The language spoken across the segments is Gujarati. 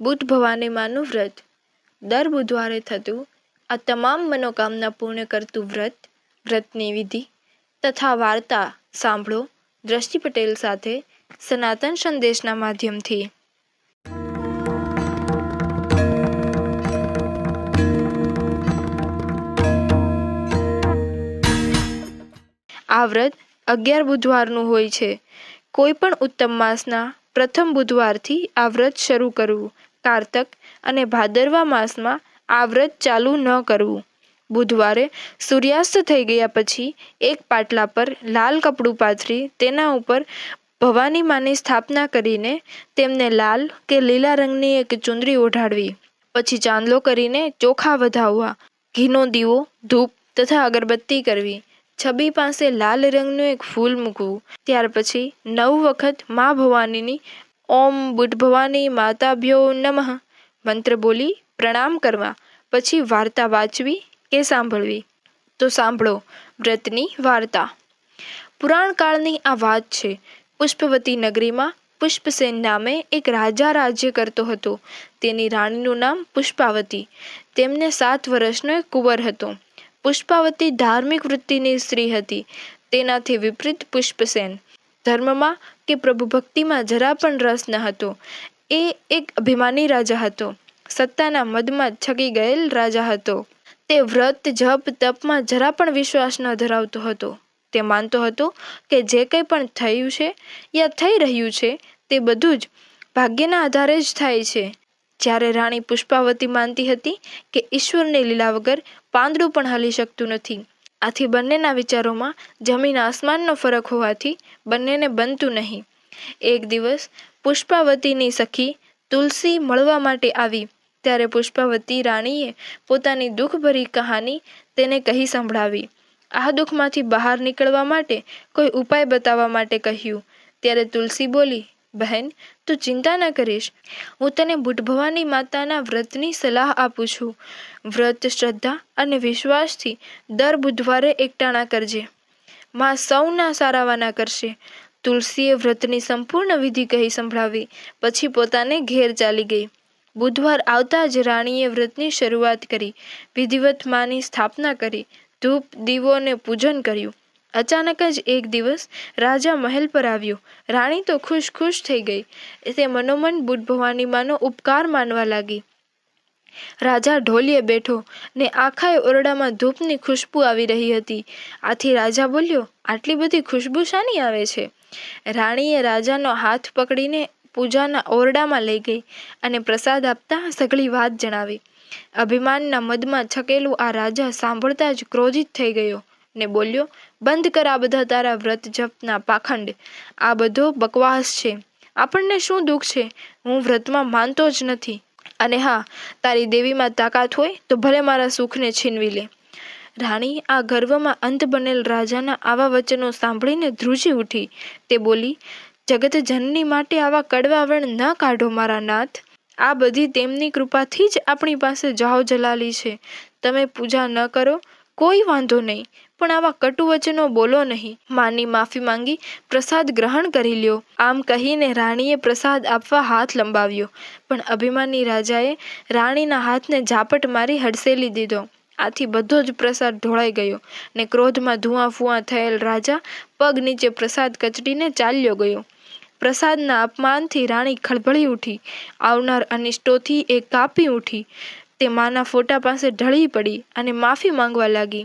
બુટ ભવાની માનું વ્રત. દર બુધવારે થતું આ તમામ મનોકામના પૂર્ણ કરતું વ્રત, વ્રતની વિધિ તથા વાર્તા સાંભળો દ્રષ્ટિ પટેલ સાથે સનાતન સંદેશના માધ્યમથી. આ વ્રત અગિયાર બુધવારનું હોય છે. કોઈ પણ ઉત્તમ માસના પ્રથમ બુધવારથી આ વ્રત શરૂ કરવું કારતક અને ભાદરવા માસમાં આ વ્રત ચાલુ ન કરવું. બુધવારે સૂર્યાસ્ત થઈ ગયા પછી એક પાટલા પર લાલ કપડું પાથરી તેના ઉપર ભવાની માની સ્થાપના કરીને તેમને લાલ કે લીલા રંગની એક ચુંદડી ઓઢાડવી. પછી ચાંદલો કરીને ચોખા વધાવવા, ઘીનો દીવો, ધૂપ તથા અગરબત્તી કરવી. છબી પાસે લાલ રંગનું એક ફૂલ મૂકવું. ત્યાર પછી નવ વખત મા ભવાનીની ઓમ બુટ ભવાની માતાભ્યો નમઃ. મંત્ર બોલી પ્રણામ કરવા, પછી વાર્તા વાંચવી કે સાંભળવી? તો સાંભળો, વ્રતની વાર્તા. પુરાણકાળની આ વાત છે. પુષ્પવતી નગરીમાં પુષ્પસેન નામે એક રાજા રાજ્ય કરતો હતો. તેની રાણીનું નામ પુષ્પાવતી. તેમને સાત વર્ષનો એક કુંવર હતો. પુષ્પાવતી ધાર્મિક વૃત્તિની સ્ત્રી હતી. તેનાથી વિપરીત પુષ્પસેન. ધર્મમાં કે પ્રભુ ભક્તિમાં જરા પણ રસ ન હતો. એ એક અભિમાની રાજા હતો. સત્તાના મદમાં છકી ગયેલ રાજા હતો. તે વ્રત, જપ, તપમાં જરા પણ વિશ્વાસ ન ધરાવતો હતો. તે માનતો હતો કે જે કંઈ પણ થયું છે યા થઈ રહ્યું છે તે બધું જ ભાગ્યના આધારે જ થાય છે. જ્યારે રાણી પુષ્પાવતી માનતી હતી કે ઈશ્વરની લીલા વગર પાંદડું પણ હલી શકતું નથી. આથી બંનેના વિચારોમાં જમીન આસમાનનો ફરક હોવાથી બંનેને બનતું નહીં. એક દિવસ પુષ્પાવતીની સખી તુલસી મળવા માટે આવી. ત્યારે પુષ્પાવતી રાણીએ પોતાની દુઃખભરી કહાની તેને કહી સંભળાવી. આ દુઃખમાંથી બહાર નીકળવા માટે કોઈ ઉપાય બતાવવા માટે કહ્યું. ત્યારે તુલસી બોલી બહેન, તું ચિંતા ન કરીશ. હું તને બુટભવાની માતાના વ્રતની સલાહ આપું છું. વ્રત, શ્રદ્ધા અને વિશ્વાસથી દર બુધવારે એકટાણા કરજે. માં સૌના સારાવાના કરશે. તુલસીએ વ્રતની સંપૂર્ણ વિધિ કહી સંભળાવી, પછી પોતાને ઘેર ચાલી ગઈ. બુધવાર આવતા જ રાણીએ વ્રતની શરૂઆત કરી. વિધિવત માની સ્થાપના કરી. ધૂપ, દીવો અને પૂજન કર્યું. અચાનક જ એક દિવસ રાજા મહેલ પર આવ્યો. રાણી તો ખુશ ખુશ થઈ ગઈ. તે મનોમન બુદ્ધ ભવાની માનો ઉપકાર માનવા લાગી. રાજા ઢોલીએ બેઠો ને આખાય ઓરડામાં ધૂપની ખુશ્બુ આવી રહી હતી. આથી રાજા બોલ્યો, આટલી બધી ખુશ્બુ શાની આવે છે? રાણીએ રાજાનો હાથ પકડીને પૂજાના ઓરડામાં લઈ ગઈ અને પ્રસાદ આપતા સઘળી વાત જણાવી. અભિમાનના મદમાં છકેલું આ રાજા સાંભળતા જ ક્રોધિત થઈ ગયો ને બોલ્યો બંધ કર આ બધા તારા વ્રત જપના પાખંડ. આ બધો બકવાસ છે. આપણને શું દુઃખ છે? હું વ્રતમાં માનતો જ નથી. અને હા, તારી દેવીમાં તાકાત હોય તો ભલે મારા સુખને છીનવી લે. રાણી, આ ગર્વમાં અંત બનેલ રાજાના આવા વચનો સાંભળીને ધ્રુજી ઉઠી. તે બોલી, જગત જનની માટે આવા કડવા વણ ન કાઢો, મારા નાથ. આ બધી તેમની કૃપાથી જ આપણી પાસે જાહો જલાલી છે. તમે પૂજા ન કરો, કોઈ વાંધો નહીં. પણ આવા કટુ વચનો બોલો નહીં. માની માફી માંગી પ્રસાદ ગ્રહણ કરી લ્યો. આમ કહીને રાણીએ પ્રસાદ આપવા હાથ લંબાવ્યો. પણ અભિમાની રાજાએ રાણીના હાથને ઝાપટ મારી હડસેલી દીધો. આથી બધો જ પ્રસાદ ઢોળાઈ ગયો ને ક્રોધમાં ધુઆ ફુઆ થયેલ રાજા પગ નીચે પ્રસાદ કચડીને ચાલ્યો ગયો. પ્રસાદના અપમાનથી રાણી ખળભળી ઉઠી. આવનાર અનિષ્ટોથી એ કાપી ઉઠી. તે માના ફોટા પાસે ઢળી પડી અને માફી માંગવા લાગી.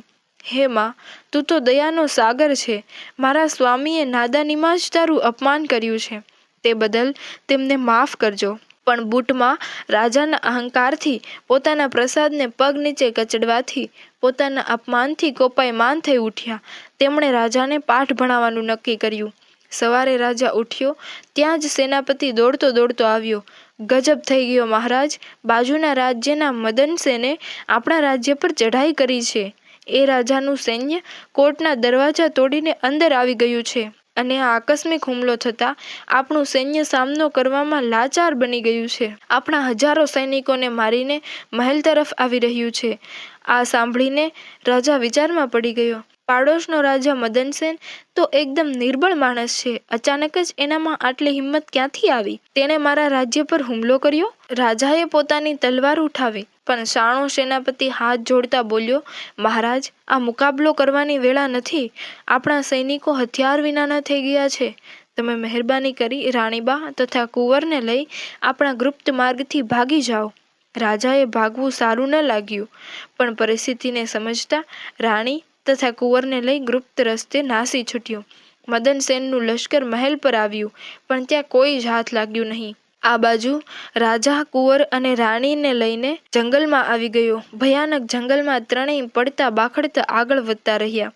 હે માં, તું તો દયાનો સાગર છે. મારા સ્વામીએ નાદાનીમાં જ તારું અપમાન કર્યું છે. તે બદલ તેમને માફ કરજો. પણ બૂટમાં રાજાના અહંકારથી, પોતાના પ્રસાદને પગ નીચે કચડવાથી, પોતાના અપમાનથી કોપાયમાન થઈ ઉઠ્યા. તેમણે રાજાને પાઠ ભણાવવાનું નક્કી કર્યું. સવારે રાજા ઉઠ્યો, ત્યાં જ સેનાપતિ દોડતો દોડતો આવ્યો. ગજબ થઈ ગયો મહારાજ. બાજુના રાજ્યના મદનસેને આપણા રાજ્ય પર ચઢાઈ કરી છે. એ રાજાનું સૈન્ય કોર્ટના દરવાજા તોડીને અંદર આવી ગયું છે અને આ આકસ્મિક હુમલો થતાં આપણું સૈન્ય સામનો કરવામાં લાચાર બની ગયું છે. આપણા હજારો સૈનિકોને મારીને મહેલ તરફ આવી રહ્યું છે. આ સાંભળીને રાજા વિચારમાં પડી ગયો. પાડોશનો રાજા મદનસેન તો એકદમ નિર્બળ માણસ છે. અચાનક જ એનામાં આટલી હિંમત ક્યાંથી આવી? તેણે મારા રાજ્ય પર હુમલો કર્યો? રાજાએ પોતાની તલવાર ઉઠાવી, પણ શાણો સેનાપતિ હાથ જોડતા બોલ્યો, મહારાજ, આ મુકાબલો કરવાની વેળા નથી. આપણા સૈનિકો હથિયાર વિનાના થઈ ગયા છે. તમે મહેરબાની કરી રાણીબા તથા કુંવરને લઈ આપણા ગુપ્ત માર્ગથી ભાગી જાઓ. રાજાએ ભાગવું સારું ન લાગ્યું, પણ પરિસ્થિતિને સમજતા રાણી તથા કુંવરને લઈ ગુપ્ત રસ્તે નાસી છૂટ્યું. મદન સેનનું લશ્કર મહેલ પર આવ્યું, પણ ત્યાં કોઈ જ હાથ લાગ્યું નહીં. આ બાજુ રાજા, કુંવર અને રાણીને લઈને જંગલમાં આવી ગયો. ભયાનક જંગલમાં ત્રણેય પડતા બાખડતા આગળ વધતા રહ્યા.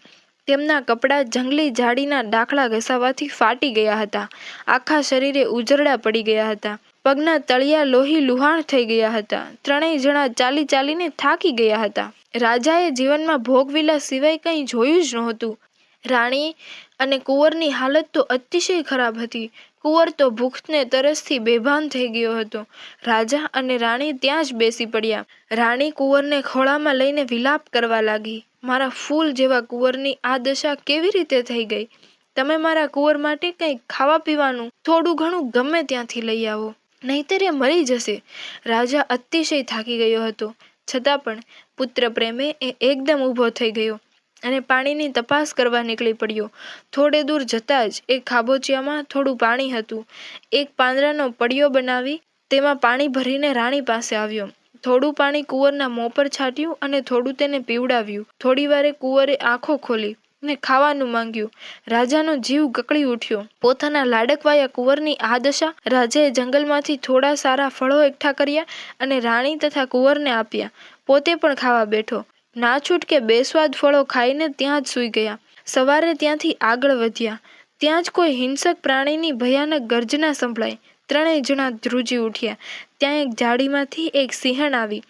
તેમના કપડાં જંગલી ઝાડીના ડાકડા ઘસાવાથી ફાટી ગયા હતા. આખા શરીરે ઉજરડા પડી ગયા હતા. પગના તળિયા લોહી લુહાણ થઈ ગયા હતા. ત્રણેય જણા ચાલી ચાલીને થાકી ગયા હતા. રાજાએ જીવનમાં ભોગવિલા સિવાય કંઈ જોયું જ નહોતું. રાણી અને કુંવરની હાલત તો અતિશય ખરાબ હતી. કુંવર તો ભૂખને તરસથી બેભાન થઈ ગયો હતો. રાજા અને રાણી ત્યાં જ બેસી પડ્યા. રાણી કુંવરને ખોળામાં લઈને વિલાપ કરવા લાગી. મારા ફૂલ જેવા કુંવરની આ દશા કેવી રીતે થઈ ગઈ? તમે મારા કુંવર માટે કંઈક ખાવા પીવાનું થોડું ઘણું ગમે ત્યાંથી લઈ આવો. નહીતર એ મરી જશે. રાજા અતિશય થાકી ગયો હતો. છતાં પણ પુત્ર પ્રેમે એ એકદમ ઊભો થઈ ગયો અને પાણીની તપાસ કરવા નીકળી પડ્યો. થોડે દૂર જતાં જ એક ખાબોચિયામાં થોડું પાણી હતું. એક પાંદડાનો પડિયો બનાવી તેમાં પાણી ભરીને રાણી પાસે આવ્યો. થોડું પાણી કુંવરના મોં પર છાંટ્યું અને થોડું તેને પીવડાવ્યું. થોડી વારે કુંવરે આંખો ખોલી. ને ખાવાનું માંગ્યું. રાજાનો જીવ ગકળી ઉઠ્યો. પોતાના લાડકવાયા કુંવરની આ દશા રાજાએ જંગલમાંથી થોડા સારા ફળો એકઠા કર્યા અને રાણી તથા કુંવરને આપ્યા. પોતે પણ ખાવા બેઠો. ના છૂટકે બેસ્વાદ ફળો ખાઈને ત્યાં જ સૂઈ ગયા. સવારે ત્યાંથી આગળ વધ્યા. ત્યાં જ કોઈ હિંસક પ્રાણીની ભયાનક ગર્જના સંભળાઈ. ત્રણેય જણા ધ્રુજી ઉઠ્યા. ત્યાં એક જાળીમાંથી એક સિંહણ આવી.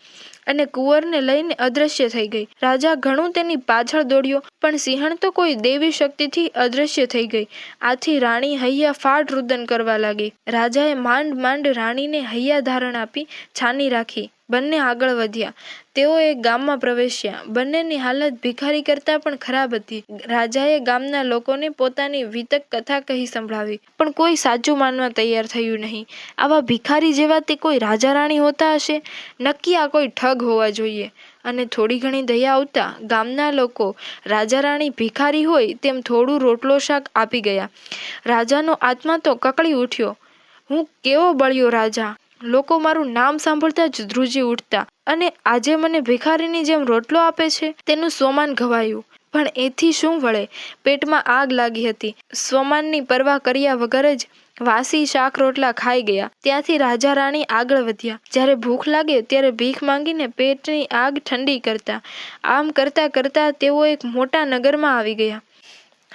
અને કુંવરને લઈને અદૃશ્ય થઈ ગઈ. રાજા ઘણું તેની પાછળ દોડ્યો, પણ સિંહણ તો કોઈ દેવી શક્તિથી અદૃશ્ય થઈ ગઈ. આથી રાણી હૈયા ફાટ રુદન કરવા લાગી. રાજાએ માંડ માંડ રાણીને હૈયા ધારણ આપી છાની રાખી. બંને આગળ વધ્યા. તેઓ એક ગામમાં પ્રવેશ્યા. બંનેની હાલત ભિખારી કરતાં પણ ખરાબ હતી. રાજાએ ગામના લોકોને પોતાની વિતક કથા કહી સંભળાવી. પણ કોઈ સાચું માનવા તૈયાર થયું નહીં. આવા ભિખારી જેવા તે કોઈ રાજા રાણી હોતા હશે? નક્કી આ કોઈ ઠગ હોવા જોઈએ. અને થોડી ઘણી દયા આવતા ગામના લોકો રાજા રાણી ભિખારી હોય તેમ થોડું રોટલો શાક આપી ગયા. રાજાનો આત્મા તો કકળી ઉઠ્યો. હું કેવો બળ્યો રાજા? લોકો મારું નામ સાંભળતા જ ધ્રુજી ઉઠતા અને આજે મને ભિખારીની જેમ રોટલો આપે છે તેનું સ્વમાન ઘવાયું. પણ એથી શું વળે? પેટમાં આગ લાગી હતી. સ્વમાનની પરવા કર્યા વગર જ વાસી શાક રોટલા ખાઈ ગયા. ત્યાંથી રાજા રાણી આગળ વધ્યા. જ્યારે ભૂખ લાગે ત્યારે ભીખ માંગીને પેટની આગ ઠંડી કરતા. આમ કરતા કરતા તેઓ એક મોટા નગરમાં આવી ગયા.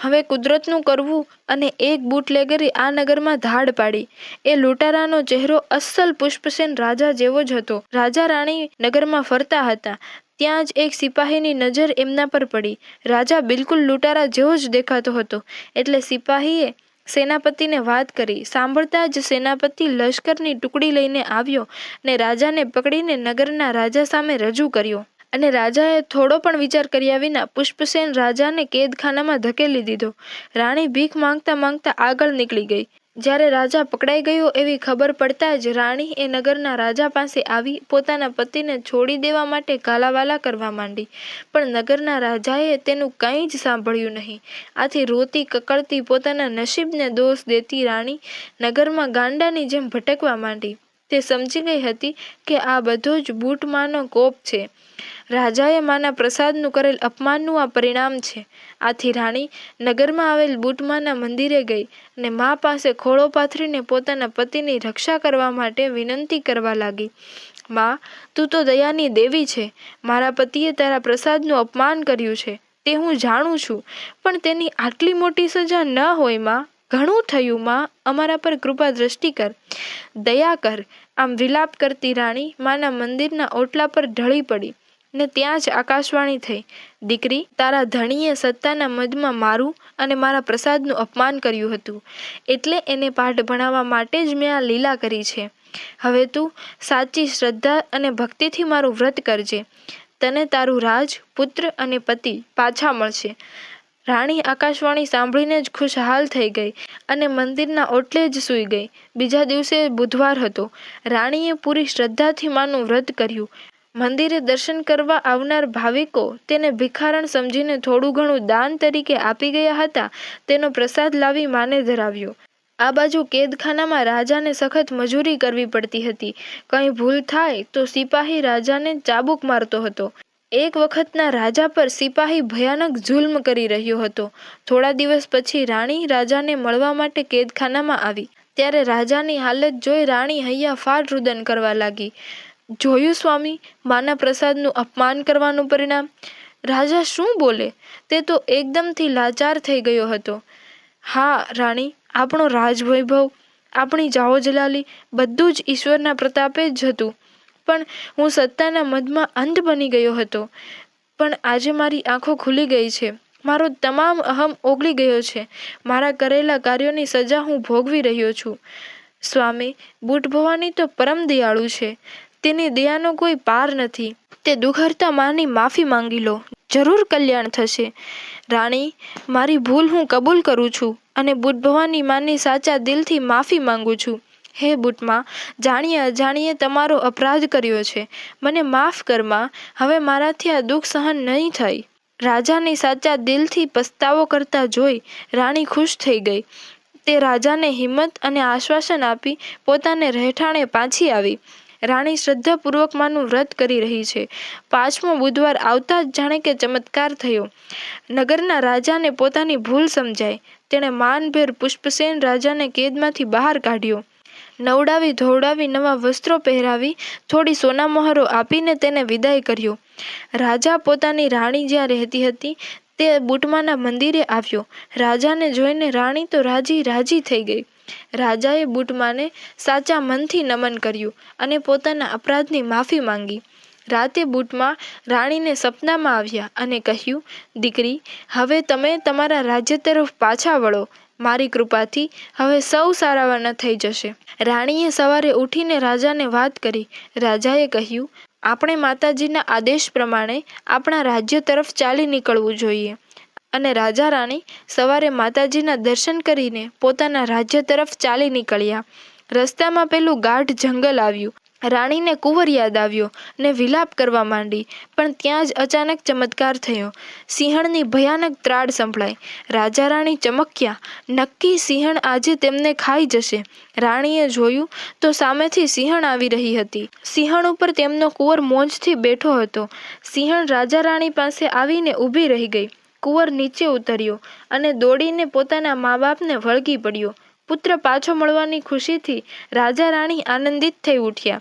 હવે કુદરતનું કરવું અને એક બુટલેગરે આ નગરમાં ધાડ પાડી. એ લૂંટારાનો ચહેરો અસલ પુષ્પસેન રાજા જેવો જ હતો. રાજા રાણી નગરમાં ફરતા હતા. ત્યાં જ એક સિપાહીની નજર એમના પર પડી. રાજા બિલકુલ લૂંટારા જેવો જ દેખાતો હતો. એટલે સિપાહીએ સેનાપતિને વાત કરી. સાંભળતા જ સેનાપતિ લશ્કરની ટુકડી લઈને આવ્યો ને રાજાને પકડીને નગરના રાજા સામે રજૂ કર્યો. અને રાજાએ થોડો પણ વિચાર કર્યા વિના પુષ્પસેન રાજાને કેદખાનામાં ધકેલી દીધો. રાણી ભીખ માંગતા માંગતા આગળ નીકળી ગઈ. જ્યારે રાજા પકડાઈ ગયો એવી ખબર પડતા જ રાણી એ નગરના રાજા પાસે આવી પોતાના પતિને છોડી દેવા માટે કાલાવાલા કરવા માંડી. પણ નગરના રાજાએ તેનું કંઈ જ સાંભળ્યું નહીં. આથી રોતી કકળતી પોતાના નસીબને દોષ દેતી રાણી નગરમાં ગાંડાની જેમ ભટકવા માંડી. તે સમજી ગઈ હતી કે આ બધો જ બૂટમાનો કોપ છે. રાજાએ માના પ્રસાદનું કરેલ અપમાનનું આ પરિણામ છે. આથી રાણી નગરમાં આવેલ બૂટમાના મંદિરે ગઈ અને મા પાસે ખોળો પાથરીને પોતાના પતિની રક્ષા કરવા માટે વિનંતી કરવા લાગી. મા, તું તો દયાની દેવી છે. મારા પતિએ તારા પ્રસાદનું અપમાન કર્યું છે. તે હું જાણું છું. પણ તેની આટલી મોટી સજા ન હોય, માં. ઘણું થયું, માં. અમારા પર કૃપા દ્રષ્ટિ કર. દયા કર. આમ વિલાપ કરતી રાણી માના મંદિરના ઓટલા પર ઢળી પડી ને ત્યાં જ આકાશવાણી થઈ. દીકરી, તારા ધણીએ સત્તાના મદમાં મારું અને મારા પ્રસાદનું અપમાન કર્યું હતું. એટલે એને પાઠ ભણાવવા માટે જ મેં આ લીલા કરી છે. હવે તું સાચી શ્રદ્ધા અને ભક્તિથી મારું વ્રત કરજે. તને તારું રાજ, પુત્ર અને પતિ પાછા મળશે. રાણી આકાશવાણી સાંભળીને જ ખુશહાલ થઈ ગઈ અને મંદિરના ઓટલે જ સૂઈ ગઈ. બીજા દિવસે બુધવાર હતો. રાણીએ પૂરી શ્રદ્ધાથી માનું વ્રત કર્યું. મંદિરે દર્શન કરવા આવનાર ભાવિકો તેને ભિખારણ સમજીને થોડું ઘણું દાન તરીકે આપી ગયા હતા. તેનો પ્રસાદ લાવી માને ધરાવ્યો. આ બાજુ કેદખાનામાં રાજાને સખત મજૂરી કરવી પડતી હતી. કંઈ ભૂલ થાય તો સિપાહી રાજાને ચાબુક મારતો હતો. એક વખતના રાજા પર સિપાહી ભયાનક જુલ્મ કરી રહ્યો હતો. થોડા દિવસ પછી રાણી રાજાને મળવા માટે કેદખાનામાં આવી. ત્યારે રાજાની હાલત જોઈ રાણી હૈયા ફાર રુદન કરવા લાગી. જોયું સ્વામી, માના પ્રસાદનું અપમાન કરવાનું પરિણામ? રાજા શું બોલે? તે તો એકદમથી લાચાર થઈ ગયો હતો. હા, રાણી, આપણો રાજવૈભવ. આપણી જાઓ જલાલી, બધું જ ઈશ્વરના પ્રતાપે જ હતું. પણ હું સત્તાના મદમાં અંધ બની ગયો હતો. પણ આજે મારી આંખો ખુલી ગઈ છે. મારો તમામ અહમ ઓગળી ગયો છે. મારા કરેલા કાર્યોની સજા હું ભોગવી રહ્યો છું. સ્વામી, બુટ ભવાની તો પરમ દયાળુ છે. તેની દયાનો કોઈ પાર નથી. તે દુઘરતા માની માફી માંગી લો. જરૂર કલ્યાણ થશે. રાણી, મારી ભૂલ હું કબૂલ કરું છું અને બુટ ભવાની માની સાચા દિલથી માફી માંગુ છું. હે બુટમાં, જાણીએ, અજાણીએ તમારો અપરાધ કર્યો છે. મને માફ કરમાં, હવે મારાથી આ દુઃખ સહન નહીં થાય રાજાને સાચા દિલથી પસ્તાવો કરતા જોઈ રાણી ખુશ થઈ ગઈ. તે રાજાને હિંમત અને આશ્વાસન આપી પોતાને રહેઠાણે પાછી આવી. રાણી શ્રદ્ધાપૂર્વક માનું વ્રત કરી રહી છે. પાંચમો બુધવાર આવતા જ જાણે કે ચમત્કાર થયો. નગરના રાજાને પોતાની ભૂલ સમજાય તેણે માનભેર પુષ્પસેન રાજાને કેદમાંથી બહાર કાઢ્યો. નવડાવી, ધોવડાવી, નવા વસ્ત્રો પહેરાવી, થોડી સોનામહોરો આપીને તેને વિદાય કર્યો. રાજા પોતાની રાણી જ્યાં રહેતી હતી, તે બુટમાના મંદિરે આવ્યો. રાજાને જોઈને રાણી તો રાજી રાજી થઈ ગઈ. રાજાએ બુટમાને સાચા મનથી નમન કર્યું અને પોતાના અપરાધની માફી માંગી. રાતે બુટમાં રાણીને સપનામાં આવ્યા અને કહ્યું, દીકરી, હવે તમે તમારા રાજ્ય તરફ પાછા વળો. મારી કૃપાથી હવે સૌ સારાવાના થઈ જશે. રાણીએ સવારે ઉઠીને રાજાને વાત કરી. રાજાએ કહ્યું, આપણે માતાજીના આદેશ પ્રમાણે આપણા રાજ્ય તરફ ચાલી નીકળવું જોઈએ. અને રાજા રાણી સવારે માતાજીના દર્શન કરીને પોતાના રાજ્ય તરફ ચાલી નીકળ્યા. રસ્તામાં પેલું ગાઢ જંગલ આવ્યું. રાણીને કુંવર યાદ આવ્યો ને વિલાપ કરવા માંડી, પણ ત્યાં જ અચાનક ચમત્કાર થયો. સિંહણની ભયાનક ત્રાડ સંભળાઈ. રાજા રાણી ચમક્યા, નક્કી સિંહણ આજે તેમને ખાઈ જશે. રાણીએ જોયું તો સામેથી સિંહણ આવી રહી હતી. સિંહણ ઉપર તેમનો કુંવર મોજથી બેઠો હતો. સિંહણ રાજા રાણી પાસે આવીને ઊભી રહી ગઈ. કુંવર નીચે ઉતર્યો અને દોડીને પોતાના મા બાપને વળગી પડ્યો. પુત્ર પાછો મળવાની ખુશીથી રાજા રાણી આનંદિત થઈ ઉઠ્યા.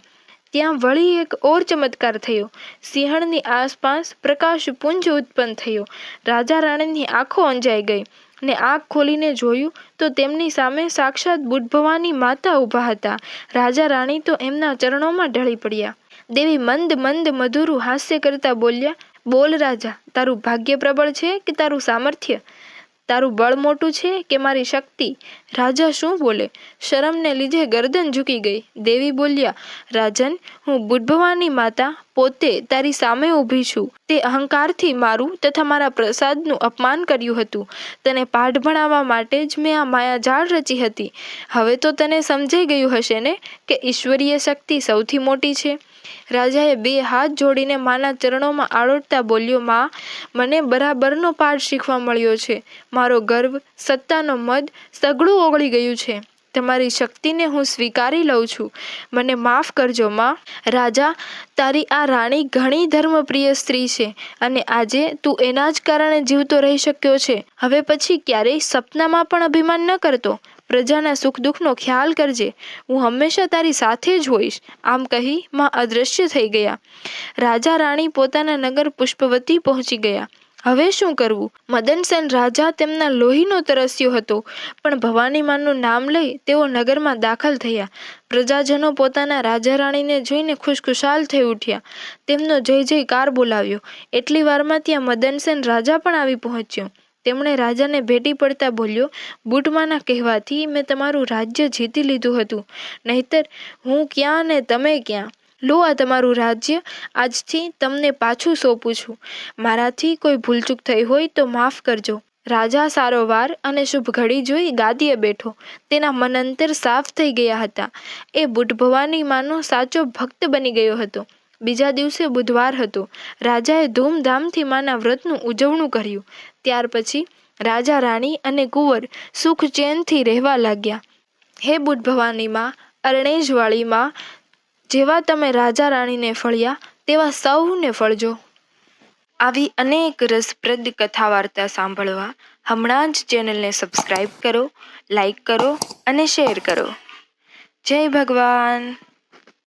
ત્યાં વળી એક ઓર ચમત્કાર થયો. સિંહણની આસપાસ પ્રકાશ પુંજ ઉત્પન્ન થયો. રાજા રાણીની આંખો અંજાઈ ગઈ ને આંખ ખોલીને જોયું તો તેમની સામે સાક્ષાત બુદ્ધભવાની માતા ઊભા હતા. રાજા રાણી તો એમના ચરણોમાં ઢળી પડ્યા. દેવી મંદ મંદ મધુરું હાસ્ય કરતા બોલ્યા, બોલ રાજા, તારું ભાગ્ય પ્રબળ છે કે તારું સામર્થ્ય? તારું બળ મોટું છે કે મારી શક્તિ? રાજા શું બોલે? શરમને લીધે ગરદન ઝૂકી ગઈ. દેવી બોલ્યા, રાજન, હું બુદ્ધવાની માતા, પોતે તારી સામે ઊભી છું. તે અહંકારથી મારું તથા મારા પ્રસાદનું અપમાન કર્યું હતું. તને પાઠ ભણાવવા માટે જ મેં આ માયાજાળ રચી હતી. હવે તો તને સમજાઈ ગયું હશે ને કે ઈશ્વરીય શક્તિ સૌથી મોટી છે. રાજાએ બે હાથ જોડીને માના ચરણોમાં આળોટતા બોલ્યો, માં, મને બરાબરનો પાઠ શીખવા મળ્યો છે. મારો ગર્વ, સત્તાનો મદ સઘળું ઓગળી ગયું છે. તમારી શક્તિને હું સ્વીકારી લઉં છું. મને માફ કરજો, માં. રાજા, તારી આ રાણી ઘણી ધર્મપ્રિય સ્ત્રી છે અને આજે તું એના જ કારણે જીવતો રહી શક્યો છે. હવે પછી ક્યારેય સપનામાં પણ અભિમાન ન કરતો. પ્રજાના સુખ દુઃખનો ખ્યાલ કરજે. હું હંમેશા તારી સાથે જ હોઈશ. આમ કહી માં અદૃશ્ય થઈ ગયા. રાજા રાણી પોતાના નગર પુષ્પવતી પહોંચી ગયા. હવે શું કરવું? મદનસેન રાજા તેમના લોહીનો તરસ્યો હતો, પણ ભવાની માનું નામ લઈ તેઓ નગરમાં દાખલ થયા. પ્રજાજનો પોતાના રાજા રાણીને જોઈને ખુશખુશાલ થઈ ઉઠ્યા. તેમનો જય જયકાર બોલાવ્યો. એટલી વારમાં ત્યાં મદનસેન રાજા પણ આવી પહોંચ્યો. તેમણે રાજાને ભેટી પડતા બોલ્યો, બુટમાના કહેવાથી મેં તમારું રાજ્ય જીતી લીધું હતું. નહીતર હું ક્યાં ને તમે ક્યાં? લો આ તમારું રાજ્ય, આજથી તમને પાછું સોંપું છું. મારાથી કોઈ ભૂલચૂક થઈ હોય તો માફ કરજો. રાજા સારો વાર અને શુભ ઘડી જોઈ ગાદીએ બેઠો. તેના મન અંતર સાફ થઈ ગયા હતા. એ બુટ ભવાની માનો સાચો ભક્ત બની ગયો હતો. બીજા દિવસે બુધવાર હતો. રાજાએ ધૂમધામથી માના વ્રતનું ઉજવણું કર્યું. ત્યાર પછી રાજા, રાણી અને કુંવર સુખ ચેનથી રહેવા લાગ્યા. હે બુટ ભવાનીમાં અરણેજવાળીમાં જેવા તમે રાજા, રાણીને ફળ્યા, તેવા સૌને ફળજો. આવી અનેક રસપ્રદ કથા વાર્તા સાંભળવા હમણાં જ ચેનલને સબસ્ક્રાઈબ કરો લાઈક કરો અને શેર કરો. જય ભગવાન.